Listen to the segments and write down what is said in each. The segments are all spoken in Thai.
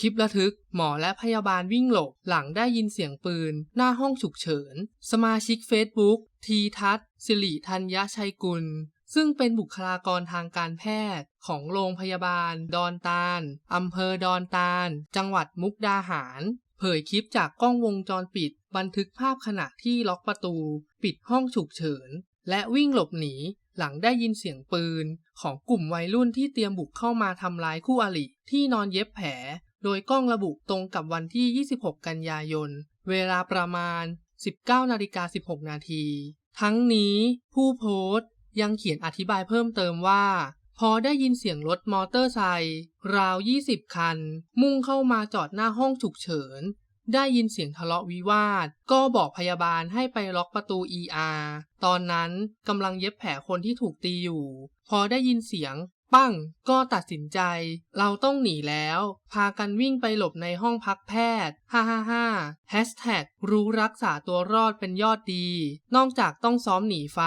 คลิประทึก หมอและพยาบาลวิ่งหลบ หลังได้ยินเสียงปืน หน้าห้องฉุกเฉิน สมาชิกเฟซบุ๊กทีทัศสิริธัญชัยกุล ซึ่งเป็นบุคลากรทางการแพทย์ ของโรงพยาบาล ดอนตาลอำเภอดอนตาล จังหวัดมุกดาหาร เผยคลิปจากกล้องวงจรปิด บันทึกภาพขณะที่ล็อกประตู ปิดห้องฉุกเฉิน และวิ่งหลบหนีหลังได้ยินเสียงปืน ของกลุ่มวัยรุ่นที่เตรียมบุกเข้ามาทำร้ายคู่อริที่นอนเย็บแผล โดยกล้องระบุตรงกับวันที่ 26 กันยายน เวลาประมาณ 19นาฬิกา16 นาที ทั้งนี้ผู้โพสต์ยังเขียนอธิบายเพิ่มเติมว่า พอได้ยินเสียงรถมอเตอร์ไซค์ราว 20 คัน มุ่งเข้ามาจอดหน้าห้องฉุกเฉิน ได้ยินเสียงทะเลาะวิวาท ก็บอกพยาบาลให้ไปล็อกประตู ER ตอนนั้นกำลังเย็บแผลคนที่ถูกตีอยู่ พอได้ยินเสียง ปั้งก็ตัดสินใจ เราต้องหนีแล้ว พากันวิ่งไปหลบในห้องพักแพทย์ ฮ่าฮ่าฮ่าแฮชแท็กรู้รักษาตัวรอดเป็นยอดดี นอกจากต้องซ้อมหนีไฟ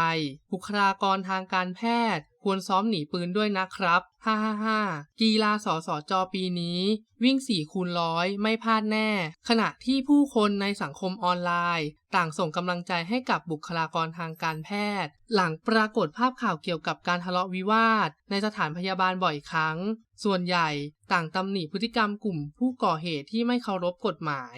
บุคลากรทางการแพทย์ ควรซ้อมหนีปืนด้วยนะครับฮ่าฮ่าฮ่ากีฬาสสจปีนี้ วิ่ง 4 คูณร้อยไม่พลาดแน่ ขณะที่ผู้คนในสังคมออนไลน์ ต่างส่งกำลังใจให้กับบุคลากรทางการแพทย์ หลังปรากฏภาพข่าวเกี่ยวกับการทะเลาะวิวาท ในสถานพยาบาลบ่อยครั้ง ส่วนใหญ่ต่างตำหนิพฤติกรรมกลุ่มผู้ก่อเหตุที่ไม่เคารพกฎหมาย